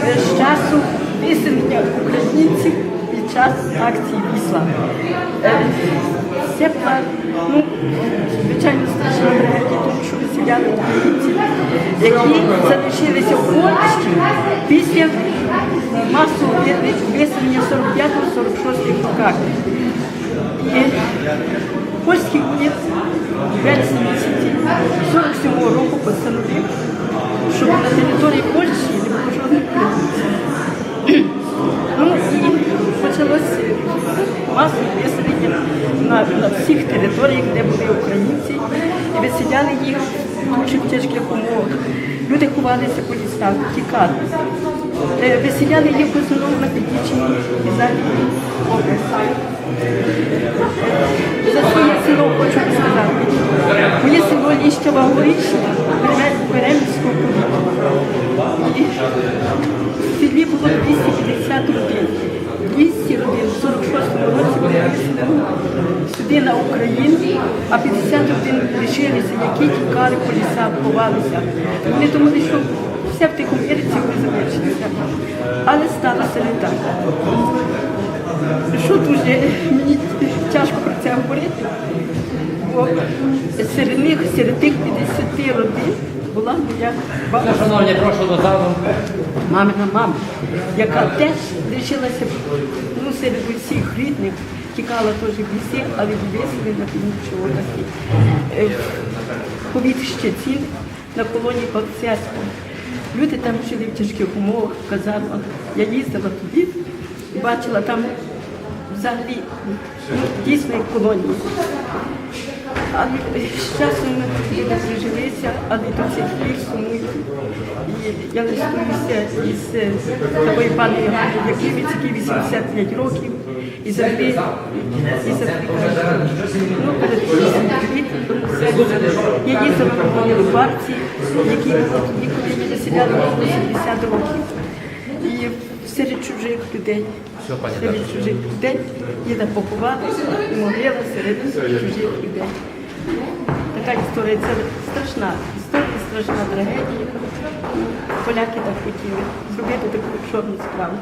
з часу виселення українців під час акції Вісла. Е, Це ну, звичайно, страшна трагедія, тому що виселяли українців, які залишилися в Польщі після масового ви- виселення 45-46 роках. І польський уряд масове виселення на, на всіх територіях, де були українці, і виселяли їх в дуже тяжких умовах. Люди ховалися по лісах, тікали. Е, Виселяли їх в основному на Північній і Західній області. За своє село хочу сказати. Моє село Ліщова Горішня, Беремського повітря. В селі було 250 родин. 200 родин в 46-му році сюди на Україну, а 50 родин лишилися, які тікали по лісах, ховалися. Вони думали, що все в тихому мірці ви залишилися. Але сталося не так. Що дуже мені бо серед них, серед тих 50 родин була моя бабуся. Шановні, прошу до залу. мамина мама, яка теж лишилася ну, серед усіх рідних, тікала теж в лісі, але вивезли на північні області. Е, в Повіт Щецін на колонії Бакцяцького. Люди там жили в тяжких умовах, в казармах. Я їздила туди бачила там взагалі дійсно як колонії. З часом люди прижилися, але до цих пір сумують. І я листуюся із паною Ганною Якимець, якій 85 років, і завжди і завжди ну, перед Я їздила Могилу Парці, які тоді, коли ми заселяли, було 70 років. І серед чужих людей, серед чужих людей їде поховати, і могила серед чужих людей. Така історія, це страшна історія, страшна трагедія. Поляки так хотіли зробити таку чорну справу.